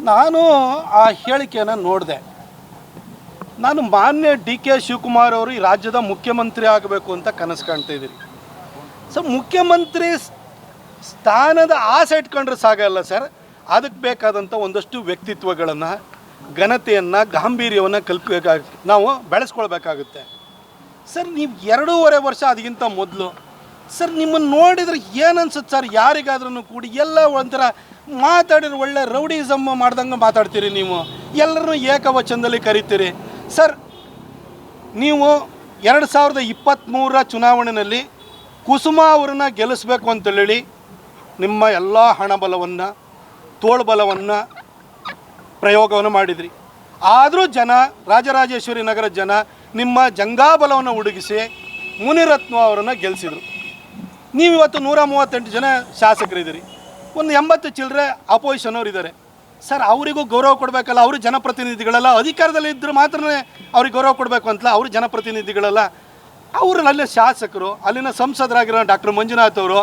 ನಾನು ಆ ಹೇಳಿಕೆಯನ್ನು ನೋಡಿದೆ. ನಾನು ಮಾನ್ಯ ಡಿ ಕೆ ಶಿವಕುಮಾರ್ ಅವರು ಈ ರಾಜ್ಯದ ಮುಖ್ಯಮಂತ್ರಿ ಆಗಬೇಕು ಅಂತ ಕನಸು ಕಾಣ್ತಾ ಇದ್ದೀನಿ. ಸೊ, ಮುಖ್ಯಮಂತ್ರಿ ಸ್ಥಾನದ ಆಸೆ ಇಟ್ಕೊಂಡ್ರೆ ಸಾಗಲ್ಲ ಸರ್. ಅದಕ್ಕೆ ಬೇಕಾದಂಥ ಒಂದಷ್ಟು ವ್ಯಕ್ತಿತ್ವಗಳನ್ನು, ಘನತೆಯನ್ನು, ಗಾಂಭೀರ್ಯವನ್ನು ಕಲ್ಪ ನಾವು ಬೆಳೆಸ್ಕೊಳ್ಬೇಕಾಗುತ್ತೆ. ಸರ್, ನೀವು ಎರಡೂವರೆ ವರ್ಷ ಅದಕ್ಕಿಂತ ಮೊದಲು, ಸರ್, ನಿಮ್ಮನ್ನು ನೋಡಿದರೆ ಏನನ್ಸುತ್ತೆ ಸರ್? ಯಾರಿಗಾದ್ರೂ ಕೂಡಿ ಎಲ್ಲ ಒಂಥರ ಮಾತಾಡಿದ್ರೆ ಒಳ್ಳೆ ರೌಡಿಸಮ್ ಮಾಡ್ದಂಗೆ ಮಾತಾಡ್ತೀರಿ ನೀವು. ಎಲ್ಲರೂ ಏಕವಚನದಲ್ಲಿ ಕರಿತೀರಿ. ಸರ್, ನೀವು ಎರಡು ಸಾವಿರದ ಇಪ್ಪತ್ತ್ಮೂರರ ಚುನಾವಣೆಯಲ್ಲಿ ಕುಸುಮ ಅವ್ರನ್ನ ಗೆಲ್ಲಿಸ್ಬೇಕು ಅಂತೇಳಿ ನಿಮ್ಮ ಎಲ್ಲ ಹಣಬಲವನ್ನು ತೋಳ್ಬಲವನ್ನು ಪ್ರಯೋಗವನ್ನು ಮಾಡಿದ್ರಿ. ಆದರೂ ಜನ, ರಾಜರಾಜೇಶ್ವರಿ ನಗರ ಜನ ನಿಮ್ಮ ಜಂಗಾಬಲವನ್ನು ಹುಡುಗಿಸಿ ಮುನಿರತ್ನ ಅವರನ್ನು ಗೆಲ್ಲಿಸಿದರು ನೀವು ಇವತ್ತು ನೂರ ಮೂವತ್ತೆಂಟು ಜನ ಶಾಸಕರಿದ್ದೀರಿ. ಒಂದು ಎಂಬತ್ತು ಚಿಲ್ಲರೆ ಅಪೋಸಿಷನ್ ಅವರು ಇದ್ದಾರೆ ಸರ್, ಅವರಿಗೂ ಗೌರವ ಕೊಡಬೇಕಲ್ಲ, ಅವರು ಜನಪ್ರತಿನಿಧಿಗಳಲ್ಲ, ಅಧಿಕಾರದಲ್ಲಿ ಇದ್ದರೂ ಮಾತ್ರ ಅವ್ರಿಗೆ ಗೌರವ ಕೊಡಬೇಕು ಅಂತಲ್ಲ, ಅವರು ಜನಪ್ರತಿನಿಧಿಗಳಲ್ಲ. ಅವ್ರನ್ನ ಅಲ್ಲಿನ ಶಾಸಕರು, ಅಲ್ಲಿನ ಸಂಸದರಾಗಿರೋ ಡಾಕ್ಟರ್ ಮಂಜುನಾಥ್ ಅವರು,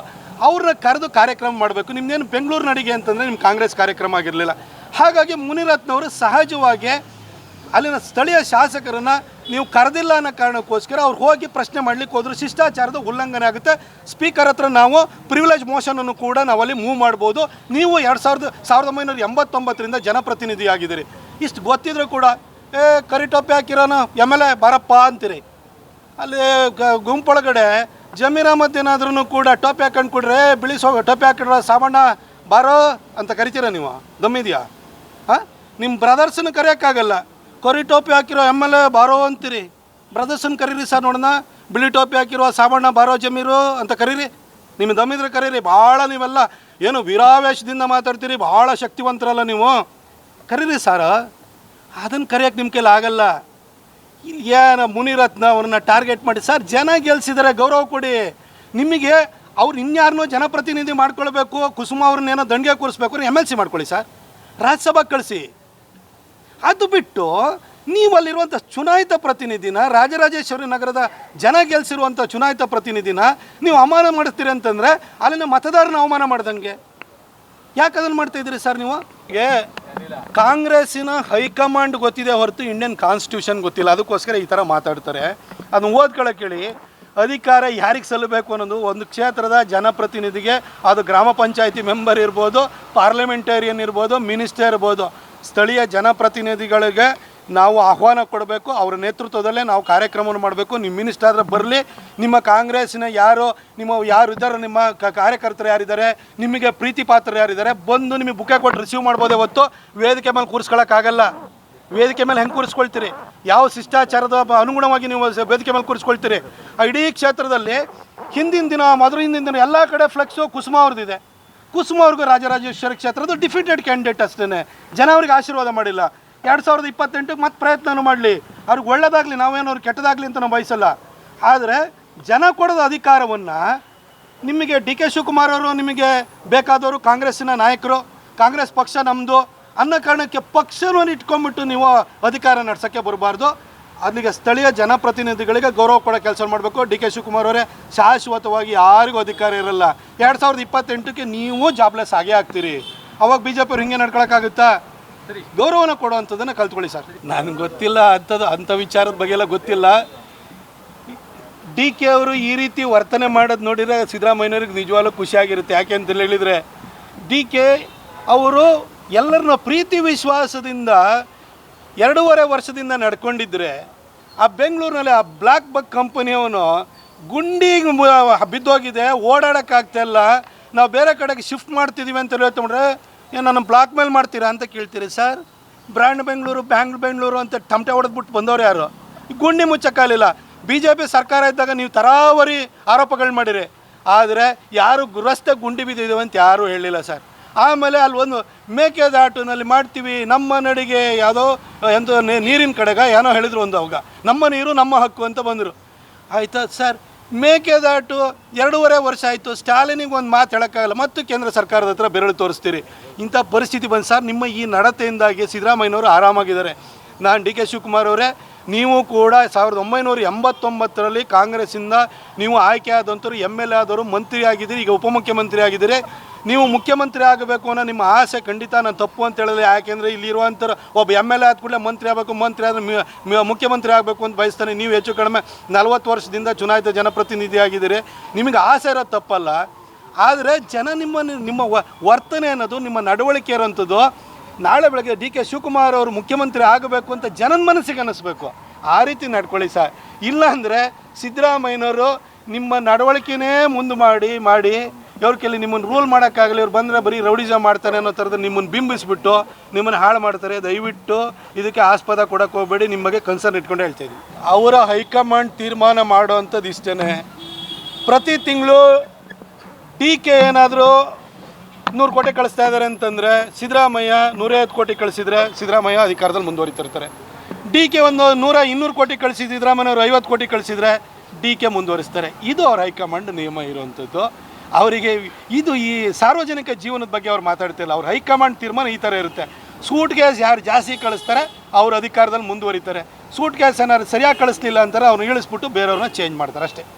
ಅವ್ರನ್ನ ಕರೆದು ಕಾರ್ಯಕ್ರಮ ಮಾಡಬೇಕು. ನಿಮ್ದೇನು ಬೆಂಗಳೂರು ನಡಿಗೆ ಅಂತಂದರೆ ನಿಮ್ಮ ಕಾಂಗ್ರೆಸ್ ಕಾರ್ಯಕ್ರಮ ಆಗಿರಲಿಲ್ಲ. ಹಾಗಾಗಿ ಮುನಿರತ್ನವರು ಸಹಜವಾಗಿ ಅಲ್ಲಿನ ಸ್ಥಳೀಯ ಶಾಸಕರನ್ನು ನೀವು ಕರೆದಿಲ್ಲ ಅನ್ನೋ ಕಾರಣಕ್ಕೋಸ್ಕರ ಅವ್ರು ಹೋಗಿ ಪ್ರಶ್ನೆ ಮಾಡಲಿಕ್ಕೆ ಹೋದ್ರು. ಶಿಷ್ಟಾಚಾರದ ಉಲ್ಲಂಘನೆ ಆಗುತ್ತೆ. ಸ್ಪೀಕರ್ ಹತ್ರ ನಾವು ಪ್ರಿವಿಲೇಜ್ ಮೋಷನನ್ನು ಕೂಡ ನಾವಲ್ಲಿ ಮೂವ್ ಮಾಡ್ಬೋದು. ನೀವು ಎರಡು ಸಾವಿರದ ಸಾವಿರದ ಒಂಬೈನೂರ ಎಂಬತ್ತೊಂಬತ್ತರಿಂದ ಜನಪ್ರತಿನಿಧಿಯಾಗಿದ್ದೀರಿ. ಇಷ್ಟು ಗೊತ್ತಿದ್ರು ಕೂಡ, ಏ ಕರಿಟೊಪ್ಪೆ ಹಾಕಿರೋನು ಎಂ ಎಲ್ ಬಾರಪ್ಪ ಅಂತೀರಿ. ಅಲ್ಲಿ ಗುಂಪೊಳಗಡೆ ಜಮೀರ್ ಅಹಮದ್ ಏನಾದ್ರೂ ಕೂಡ ಟೋಪಿ ಹಾಕೊಂಡು ಕೊಡ್ರೆ ಬಿಳಿಸೋ ಟೊಪ್ಪೆ ಟೋಪಿ ಹಾಕಿಡ್ರ ಸಾಮಣ್ಣ ಬಾರೋ ಅಂತ ಕರಿತೀರ ನೀವು? ದಮ್ಮಿದ್ಯಾ ಹಾಂ? ನಿಮ್ಮ ಬ್ರದರ್ಸನ್ನು ಕರೆಯೋಕ್ಕಾಗಲ್ಲ. ಕೊರಿ ಟೋಪಿ ಹಾಕಿರೋ ಎಂ ಎಲ್ ಎ ಬಾರೋ ಅಂತೀರಿ ಬ್ರದರ್ಸನ್ನ ಕರೀರಿ ಸರ್ ನೋಡೋಣ. ಬಿಳಿ ಟೋಪಿ ಹಾಕಿರೋ ಸಾಮಣ್ಣ ಬಾರೋ ಜಮೀರು ಅಂತ ಕರೀರಿ. ನಿಮ್ಮ ದಮ್ಮಿದ್ರೆ ಕರೀರಿ. ಭಾಳ ನೀವೆಲ್ಲ ಏನು ವೀರಾವೇಶದಿಂದ ಮಾತಾಡ್ತೀರಿ. ಭಾಳ ಶಕ್ತಿವಂತರಲ್ಲ ನೀವು. ಕರೀರಿ ಸಾರ. ಅದನ್ನು ಕರೆಯೋಕ್ಕೆ ನಿಮ್ಮ ಕೈಲಿ ಆಗಲ್ಲ. ಏನು ಮುನಿರತ್ನ ಅವ್ರನ್ನ ಟಾರ್ಗೆಟ್ ಮಾಡಿ. ಸರ್, ಜನ ಗೆಲ್ಸಿದ್ದಾರೆ ಗೌರವ ಕೊಡಿ. ನಿಮಗೆ ಅವ್ರು ಇನ್ಯಾರನ್ನೋ ಜನಪ್ರತಿನಿಧಿ ಮಾಡ್ಕೊಳ್ಬೇಕು. ಕುಸುಮ ಅವ್ರನ್ನೇನೋ ದಂಡಿಗೆ ಕೂರಿಸ್ಬೇಕು. ಎಂ ಎಲ್ ಸಿ ಮಾಡ್ಕೊಳ್ಳಿ ಸರ್. ರಾಜ್ಯಸಭಾ ಕಳಿಸಿ. ಅದು ಬಿಟ್ಟು ನೀವಲ್ಲಿರುವಂಥ ಚುನಾಯಿತ ಪ್ರತಿನಿಧಿನ, ರಾಜರಾಜೇಶ್ವರಿ ನಗರದ ಜನ ಗೆಲ್ಸಿರುವಂಥ ಚುನಾಯಿತ ಪ್ರತಿನಿಧಿನ ನೀವು ಅವಮಾನ ಮಾಡಿಸ್ತೀರಿ ಅಂತಂದರೆ ಅಲ್ಲಿನ ಮತದಾರನ ಅವಮಾನ ಮಾಡ್ದಂಗೆ. ಯಾಕೆ ಅದನ್ನು ಮಾಡ್ತಾ ಇದ್ದೀರಿ ಸರ್ ನೀವು? ಕಾಂಗ್ರೆಸ್ಸಿನ ಹೈಕಮಾಂಡ್ ಗೊತ್ತಿದೆ ಹೊರತು ಇಂಡಿಯನ್ ಕಾನ್ಸ್ಟಿಟ್ಯೂಷನ್ ಗೊತ್ತಿಲ್ಲ. ಅದಕ್ಕೋಸ್ಕರ ಈ ಥರ ಮಾತಾಡ್ತಾರೆ. ಅದನ್ನ ಓದ್ಕೊಳ್ಳೋಕೆ ಹೇಳಿ ಅಧಿಕಾರ ಯಾರಿಗೆ ಸಲ್ಲಬೇಕು ಅನ್ನೋದು ಒಂದು ಕ್ಷೇತ್ರದ ಜನಪ್ರತಿನಿಧಿಗೆ, ಅದು ಗ್ರಾಮ ಪಂಚಾಯಿತಿ ಮೆಂಬರ್ ಇರ್ಬೋದು, ಪಾರ್ಲಿಮೆಂಟೇರಿಯನ್ ಇರ್ಬೋದು, ಮಿನಿಸ್ಟರ್ ಇರ್ಬೋದು. ಸ್ಥಳೀಯ ಜನಪ್ರತಿನಿಧಿಗಳಿಗೆ ನಾವು ಆಹ್ವಾನ ಕೊಡಬೇಕು, ಅವರ ನೇತೃತ್ವದಲ್ಲೇ ನಾವು ಕಾರ್ಯಕ್ರಮವನ್ನು ಮಾಡಬೇಕು. ನಿಮ್ಮ ಮಿನಿಸ್ಟರ್ ಆದರೆ ಬರಲಿ, ನಿಮ್ಮ ಕಾಂಗ್ರೆಸ್ಸಿನ ಯಾರು, ನಿಮ್ಮ ಯಾರು ಇದ್ದಾರೆ, ನಿಮ್ಮ ಕಾರ್ಯಕರ್ತರು ಯಾರಿದ್ದಾರೆ, ನಿಮಗೆ ಪ್ರೀತಿ ಪಾತ್ರರು ಯಾರಿದ್ದಾರೆ, ಬಂದು ನಿಮಗೆ ಬುಕ್ಕೆ ಕೊಟ್ಟು ರಿಸೀವ್ ಮಾಡ್ಬೋದೇ ಹೊತ್ತು ವೇದಿಕೆ ಮೇಲೆ ಕೂರಿಸ್ಕೊಳ್ಳೋಕ್ಕಾಗಲ್ಲ ವೇದಿಕೆ ಮೇಲೆ ಹೆಂಗೆ ಕೂರಿಸ್ಕೊಳ್ತೀರಿ? ಯಾವ ಶಿಷ್ಟಾಚಾರದ ಅನುಗುಣವಾಗಿ ನೀವು ವೇದಿಕೆ ಮೇಲೆ ಕೂರಿಸ್ಕೊಳ್ತೀರಿ? ಆ ಇಡೀ ಕ್ಷೇತ್ರದಲ್ಲಿ ಹಿಂದಿನ ದಿನ ಮೊದಲು ಹಿಂದಿನ ದಿನ ಎಲ್ಲ ಕಡೆ ಫ್ಲೆಕ್ಸು ಕುಸುಮ ಅವ್ರದ್ದಿದೆ ಕುಸುಮ ಅವ್ರಿಗೂ ರಾಜರಾಜೇಶ್ವರಿ ಕ್ಷೇತ್ರದ ಡಿಫಿಟೆಡ್ ಕ್ಯಾಂಡಿಡೇಟ್ ಅಷ್ಟೇ ಜನ ಅವ್ರಿಗೆ ಆಶೀರ್ವಾದ ಮಾಡಿಲ್ಲ. ಎರಡು ಸಾವಿರದ ಇಪ್ಪತ್ತೆಂಟಕ್ಕೆ ಮತ್ತೆ ಪ್ರಯತ್ನನೂ ಮಾಡಲಿ. ಅವ್ರಿಗೆ ಒಳ್ಳೇದಾಗಲಿ, ನಾವೇನು ಅವ್ರಿಗೆ ಕೆಟ್ಟದಾಗಲಿ ಅಂತ ನಾವು ಬಯಸಲ್ಲ. ಆದರೆ ಜನ ಕೊಡೋದು ಅಧಿಕಾರವನ್ನು ನಿಮಗೆ ಡಿ ಕೆ ಶಿವಕುಮಾರ್ ಅವರು, ನಿಮಗೆ ಬೇಕಾದವರು ಕಾಂಗ್ರೆಸ್ಸಿನ ನಾಯಕರು, ಕಾಂಗ್ರೆಸ್ ಪಕ್ಷ ನಮ್ಮದು ಅನ್ನೋ ಕಾರಣಕ್ಕೆ ಪಕ್ಷವನ್ನು ಇಟ್ಕೊಂಡ್ಬಿಟ್ಟು ನೀವು ಅಧಿಕಾರ ನಡೆಸೋಕ್ಕೆ ಬರಬಾರ್ದು. ಅಲ್ಲಿಗೆ ಸ್ಥಳೀಯ ಜನಪ್ರತಿನಿಧಿಗಳಿಗೆ ಗೌರವ ಕೊಡೋ ಕೆಲಸ ಮಾಡಬೇಕು. ಡಿ ಕೆ ಶಿವಕುಮಾರ್ ಅವರೇ ಶಾಶ್ವತವಾಗಿ ಯಾರಿಗೂ ಅಧಿಕಾರ ಇರಲ್ಲ. ಎರಡು ಸಾವಿರದ ಇಪ್ಪತ್ತೆಂಟಕ್ಕೆ ನೀವು ಜಾಬ್ಲೆಸ್ ಆಗೇ ಆಗ್ತೀರಿ. ಅವಾಗ ಬಿ ಜೆ ಪಿ ಹಿಂಗೆ ನಡ್ಕೊಳಕ್ಕಾಗುತ್ತಾ? ಗೌರವನ ಕೊಡುವಂಥದ್ದನ್ನು ಕಲ್ತ್ಕೊಳ್ಳಿ ಸರ್. ನನಗೆ ಗೊತ್ತಿಲ್ಲ ಅಂಥದ್ದು ಅಂಥ ವಿಚಾರದ ಬಗ್ಗೆ ಎಲ್ಲ ಗೊತ್ತಿಲ್ಲ. ಡಿ ಕೆ ಅವರು ಈ ರೀತಿ ವರ್ತನೆ ಮಾಡೋದು ನೋಡಿದರೆ ಸಿದ್ದರಾಮಯ್ಯವ್ರಿಗೆ ನಿಜವಾಗ್ಲೂ ಖುಷಿಯಾಗಿರುತ್ತೆ ಯಾಕೆ ಅಂತ ಹೇಳಿದರೆ ಡಿ ಕೆ ಅವರು ಎಲ್ಲರನ್ನ ಪ್ರೀತಿ ವಿಶ್ವಾಸದಿಂದ ಎರಡೂವರೆ ವರ್ಷದಿಂದ ನಡ್ಕೊಂಡಿದ್ರೆ ಆ ಬೆಂಗಳೂರಿನಲ್ಲಿ ಆ ಬ್ಲ್ಯಾಕ್ ಬಗ್ ಕಂಪನಿಯವನು ಗುಂಡಿಗೆ ಬಿದ್ದೋಗಿದೆ, ಓಡಾಡೋಕ್ಕಾಗ್ತಾ ಇಲ್ಲ, ನಾವು ಬೇರೆ ಕಡೆಗೆ ಶಿಫ್ಟ್ ಮಾಡ್ತಿದ್ದೀವಿ ಅಂತ ಹೇಳ್ತಂದ್ರೆ ಏನು ನನ್ನ ಬ್ಲಾಕ್ ಮೇಲ್ ಮಾಡ್ತೀರಾ ಅಂತ ಕೇಳ್ತೀರಿ sir. Brand Bengaluru, bang Bengaluru ಅಂತ ಟಮಟೆ ಹೊಡೆದ್ಬಿಟ್ಟು ಬಂದವ್ರು ಯಾರು? ಗುಂಡಿ ಮುಚ್ಚಕ್ಕಾಗಲಿಲ್ಲ ಬಿ ಜೆ ಪಿ ಸರ್ಕಾರ ಇದ್ದಾಗ ನೀವು ತರಾವರಿ ಆರೋಪಗಳು ಮಾಡಿರಿ. ಆದರೆ ಯಾರು ರಸ್ತೆ ಗುಂಡಿ ಬಿದ್ದಿದ್ದೇವೆ ಅಂತ ಯಾರೂ ಹೇಳಿಲ್ಲ ಸರ್. ಆಮೇಲೆ ಅಲ್ಲಿ ಒಂದು ಮೇಕೆದಾಟುನಲ್ಲಿ ಮಾಡ್ತೀವಿ. ನಮ್ಮ ನಡಿಗೆ ಯಾವುದೋ ಎಂತ ನೀರಿನ ಕಡೆಗ ಏನೋ ಹೇಳಿದ್ರು ಒಂದು ಅವಾಗ. ನಮ್ಮ ನೀರು ನಮ್ಮ ಹಕ್ಕು ಅಂತ ಬಂದರು. ಆಯಿತಾ ಸರ್? ಮೇಕೆದಾಟು ಎರಡೂವರೆ ವರ್ಷ ಆಯಿತು. ಸ್ಟಾಲಿನಿಗೆ ಒಂದು ಮಾತು ಹೇಳೋಕ್ಕಾಗಲ್ಲ. ಮತ್ತು ಕೇಂದ್ರ ಸರ್ಕಾರದ ಹತ್ರ ಬೆರಳು ತೋರಿಸ್ತೀರಿ. ಇಂಥ ಪರಿಸ್ಥಿತಿ ಬಂದು ಸರ್, ನಿಮ್ಮ ಈ ನಡತೆಯಿಂದಾಗಿ ಸಿದ್ದರಾಮಯ್ಯನವರು ಆರಾಮಾಗಿದ್ದಾರೆ. ನಾನು ಡಿ ಕೆ ಶಿವಕುಮಾರ್ ಅವರೇ, ನೀವು ಕೂಡ ಸಾವಿರದ ಒಂಬೈನೂರ ಎಂಬತ್ತೊಂಬತ್ತರಲ್ಲಿ ಕಾಂಗ್ರೆಸ್ಸಿಂದ ನೀವು ಆಯ್ಕೆ ಆದಂಥವ್ರು ಎಂ ಎಲ್ ಎ ಆದವರು ಮಂತ್ರಿ ಆಗಿದ್ದೀರಿ ಈಗ ಉಪಮುಖ್ಯಮಂತ್ರಿ ಆಗಿದ್ದೀರಿ ನೀವು ಮುಖ್ಯಮಂತ್ರಿ ಆಗಬೇಕು ಅನ್ನೋ ನಿಮ್ಮ ಆಸೆ ಖಂಡಿತ, ನಾನು ತಪ್ಪು ಅಂತ ಹೇಳಿದ್ರೆ ಯಾಕೆಂದರೆ ಇಲ್ಲಿರುವಂಥ ಒಬ್ಬ ಎಂ ಎಲ್ ಎ ಆದ ಕೂಡಲೇ ಮಂತ್ರಿ ಆಗಬೇಕು, ಮಂತ್ರಿ ಆದರೆ ಮುಖ್ಯಮಂತ್ರಿ ಆಗಬೇಕು ಅಂತ ಬಯಸ್ತಾನೆ. ನೀವು ಹೆಚ್ಚು ಕಡಿಮೆ ನಲವತ್ತು ವರ್ಷದಿಂದ ಚುನಾಯಿತ ಜನಪ್ರತಿನಿಧಿ ಆಗಿದ್ದೀರಿ ನಿಮಗೆ ಆಸೆ ಇರೋದು ತಪ್ಪಲ್ಲ. ಆದರೆ ಜನ ನಿಮ್ಮ ನಿಮ್ಮ ವರ್ತನೆ ಅನ್ನೋದು, ನಿಮ್ಮ ನಡವಳಿಕೆ ಇರೋಂಥದ್ದು. ನಾಳೆ ಬೆಳಗ್ಗೆ ಡಿ ಕೆ ಶಿವಕುಮಾರ್ ಅವರು ಮುಖ್ಯಮಂತ್ರಿ ಆಗಬೇಕು ಅಂತ ಜನನ ಮನಸ್ಸಿಗೆ ಅನ್ನಿಸ್ಬೇಕು. ಆ ರೀತಿ ನಡ್ಕೊಳ್ಳಿ ಸರ್. ಇಲ್ಲಾಂದರೆ ಸಿದ್ದರಾಮಯ್ಯನವರು ನಿಮ್ಮ ನಡವಳಿಕೆನೇ ಮುಂದೆ ಮಾಡಿ ಮಾಡಿ ಇವ್ರ ಕೆಲ ನಿಮ್ಮನ್ನು ರೂಲ್ ಮಾಡೋಕ್ಕಾಗಲಿ, ಇವ್ರು ಬಂದರೆ ಬರೀ ರೌಡಿಜ ಮಾಡ್ತಾರೆ ಅನ್ನೋ ಥರದ ನಿಮ್ಮನ್ನು ಬಿಂಬಿಸ್ಬಿಟ್ಟು ನಿಮ್ಮನ್ನು ಹಾಳು ಮಾಡ್ತಾರೆ, ದಯವಿಟ್ಟು ಇದಕ್ಕೆ ಆಸ್ಪದ ಕೊಡೋಕೆ ಹೋಗಬೇಡಿ ನಿಮ್ಮ ಬಗ್ಗೆ ಕನ್ಸರ್ನ್ ಇಟ್ಕೊಂಡು ಹೇಳ್ತಾ ಅವರ ಹೈಕಮಾಂಡ್ ತೀರ್ಮಾನ ಮಾಡೋವಂಥದ್ದು ಇಷ್ಟೇ ಪ್ರತಿ ತಿಂಗಳು ಟೀಕೆ ಏನಾದರೂ ನೂರು ಕೋಟಿ ಕಳಿಸ್ತಾ ಇದ್ದಾರೆ ಅಂತಂದರೆ, ಸಿದ್ದರಾಮಯ್ಯ ನೂರೈವತ್ತು ಕೋಟಿ ಕಳಿಸಿದ್ರೆ ಸಿದ್ದರಾಮಯ್ಯ ಅಧಿಕಾರದಲ್ಲಿ ಮುಂದುವರಿತಿರ್ತಾರೆ. ಡಿ ಕೆ ಒಂದು ನೂರ ಇನ್ನೂರು ಕೋಟಿ ಕಳಿಸಿ ಸಿದ್ದರಾಮಯ್ಯವ್ರು ಐವತ್ತು ಕೋಟಿ ಕಳಿಸಿದ್ರೆ ಡಿ ಕೆ ಮುಂದುವರಿಸ್ತಾರೆ. ಇದು ಅವ್ರ ಹೈಕಮಾಂಡ್ ನಿಯಮ ಇರುವಂಥದ್ದು. ಅವರಿಗೆ ಇದು ಈ ಸಾರ್ವಜನಿಕ ಜೀವನದ ಬಗ್ಗೆ ಅವ್ರು ಮಾತಾಡ್ತಿಲ್ಲ. ಅವ್ರ ಹೈಕಮಾಂಡ್ ತೀರ್ಮಾನ ಈ ಥರ ಇರುತ್ತೆ. ಸೂಟ್ ಗ್ಯಾಸ್ ಯಾರು ಜಾಸ್ತಿ ಕಳಿಸ್ತಾರೆ, ಅವ್ರ ಅಧಿಕಾರದಲ್ಲಿ ಮುಂದುವರಿತಾರೆ. ಸೂಟ್ ಗ್ಯಾಸ್ ಏನಾದ್ರು ಸರಿಯಾಗಿ ಕಳಿಸ್ಲಿಲ್ಲ ಅಂತಾರೆ ಅವ್ರನ್ನ ಇಳಿಸ್ಬಿಟ್ಟು ಬೇರೆಯವ್ರನ್ನ ಚೇಂಜ್ ಮಾಡ್ತಾರೆ ಅಷ್ಟೇ.